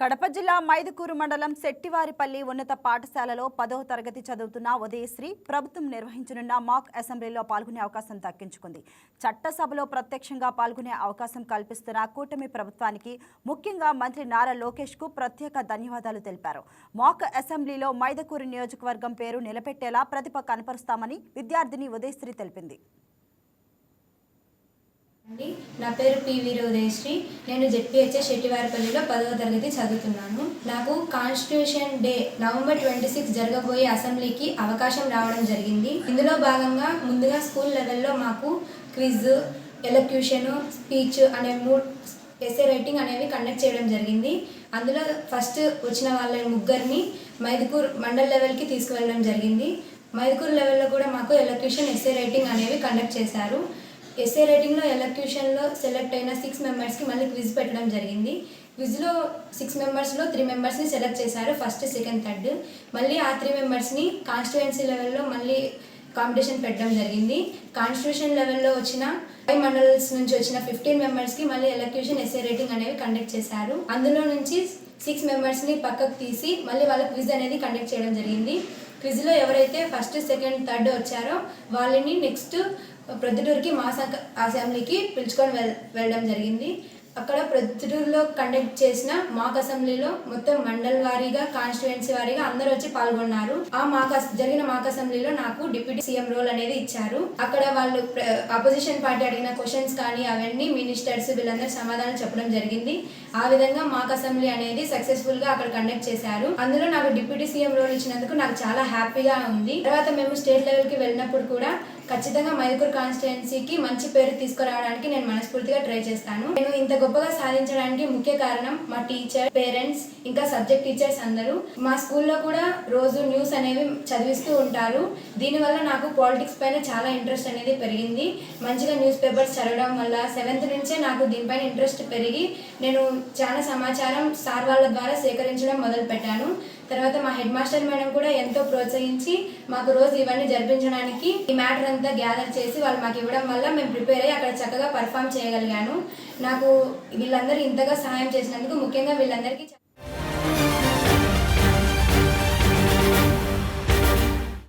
కడప జిల్లా మైదుకూరు మండలం శెట్టివారిపల్లి ఉన్నత పాఠశాలలో పదవ తరగతి చదువుతున్న ఉదయశ్రీ ప్రభుత్వం నిర్వహించనున్న మాక్ అసెంబ్లీలో పాల్గొనే అవకాశం దక్కించుకుంది. చట్టసభలో ప్రత్యక్షంగా పాల్గొనే అవకాశం కల్పిస్తున్న కూటమి ప్రభుత్వానికి ముఖ్యంగా మంత్రి నారా లోకేష్కు ప్రత్యేక ధన్యవాదాలు తెలిపారు. మాక్ అసెంబ్లీలో మైదకూరు నియోజకవర్గం పేరు నిలబెట్టేలా ప్రతిభ కనపరుస్తామని విద్యార్థిని ఉదయశ్రీ తెలిపింది. నా పేరు పివి ఉదయశ్రీ నేను జెడ్పిహెచ్ఎస్ శెట్టివారిపల్లిలో పదవ తరగతి చదువుతున్నాను. నాకు constitution day November twenty six జరగబోయే అసెంబ్లీకి అవకాశం రావడం జరిగింది. ఇందులో భాగంగా ముందుగా స్కూల్ లెవెల్లో మాకు క్విజ్ ఎలక్యూషన్ స్పీచ్ అనే మూడు ఎస్ఏ రైటింగ్ అనేవి కండక్ట్ చేయడం జరిగింది. అందులో ఫస్ట్ వచ్చిన వాళ్ళ ముగ్గురిని మైదుకూర్ మండల్ లెవెల్కి తీసుకువెళ్ళడం జరిగింది. మైదుకూర్ లెవెల్లో కూడా మాకు ఎలక్యూషన్ ఎస్ఏ రైటింగ్ అనేవి కండక్ట్ చేశారు. ఎస్ఏ రైటింగ్లో ఎలక్యూషన్లో సెలెక్ట్ అయిన సిక్స్ మెంబర్స్కి మళ్ళీ క్విజ్ పెట్టడం జరిగింది. క్విజ్లో సిక్స్ మెంబర్స్లో త్రీ మెంబర్స్ని సెలెక్ట్ చేశారు ఫస్ట్ సెకండ్ థర్డ్ మళ్ళీ ఆ త్రీ మెంబర్స్ని కాన్స్టిట్యుయెన్సీ లెవెల్లో మళ్ళీ కాంపిటీషన్ పెట్టడం జరిగింది. కాన్స్టిట్యూషన్ లెవెల్లో వచ్చిన ఫైవ్ మండల్స్ నుంచి వచ్చిన ఫిఫ్టీన్ మెంబర్స్కి మళ్ళీ ఎలక్యూషన్ ఎస్ఏ రేటింగ్ అనేవి కండక్ట్ చేశారు. అందులో నుంచి సిక్స్ మెంబర్స్ని పక్కకు తీసి మళ్ళీ వాళ్ళ క్విజ్ అనేది కండక్ట్ చేయడం జరిగింది. క్విజ్లో ఎవరైతే ఫస్ట్ సెకండ్ థర్డ్ వచ్చారో వాళ్ళని నెక్స్ట్ ప్రొద్దుటూరుకి మా అసెంబ్లీకి పిలుచుకొని వెల్ వెళ్ళడం జరిగింది. అక్కడ ప్రొద్దుటూరులో కండక్ట్ చేసిన మాక్ అసెంబ్లీలో మొత్తం మండల్ వారీగా కాన్స్టిట్యుయెన్సీ వారీగా అందరూ వచ్చి పాల్గొన్నారు. ఆ మాక్ జరిగిన మాక్ అసెంబ్లీలో నాకు డిప్యూటీ సీఎం రోల్ అనేది ఇచ్చారు. అక్కడ వాళ్ళు అపోజిషన్ పార్టీ అడిగిన క్వశ్చన్స్ కానీ అవన్నీ మినిస్టర్స్ వీళ్ళందరూ సమాధానం చెప్పడం జరిగింది. ఆ విధంగా మాక్ అసెంబ్లీ అనేది సక్సెస్ఫుల్గా అక్కడ కండక్ట్ చేశారు. అందులో నాకు డిప్యూటీ సీఎం రోల్ ఇచ్చినందుకు నాకు చాలా హ్యాపీగా ఉంది. తర్వాత మేము స్టేట్ లెవెల్కి వెళ్ళినప్పుడు కూడా ఖచ్చితంగా మైదుకూరు కాన్స్టిట్యున్సీకి మంచి పేరు తీసుకురావడానికి నేను మనస్ఫూర్తిగా ట్రై చేస్తాను. నేను ఇంత గొప్పగా సాధించడానికి ముఖ్య కారణం మా టీచర్ పేరెంట్స్ ఇంకా సబ్జెక్ట్ టీచర్స్ అందరూ. మా స్కూల్లో కూడా రోజు న్యూస్ అనేవి చదివిస్తూ ఉంటారు. దీనివల్ల నాకు పాలిటిక్స్ పైన చాలా ఇంట్రెస్ట్ అనేది పెరిగింది. మంచిగా న్యూస్ పేపర్స్ చదవడం వల్ల సెవెంత్ నుంచే నాకు దీనిపైన ఇంట్రెస్ట్ పెరిగి నేను చాలా సమాచారం సార్ వాళ్ళ ద్వారా సేకరించడం మొదలు పెట్టాను తర్వాత మా హెడ్ మాస్టర్ మేడం కూడా ఎంతో ప్రోత్సహించి మాకు రోజు ఇవన్నీ జరిపించడానికి ఈ మ్యాటర్ అంతా గ్యాదర్ చేసి వాళ్ళు మాకు ఇవ్వడం వల్ల మేము ప్రిపేర్ అయ్యి అక్కడ చక్కగా పర్ఫామ్ చేయగలిగాను. నాకు వీళ్ళందరూ ఇంతగా సహాయం చేసినందుకు ముఖ్యంగా వీళ్ళందరికీ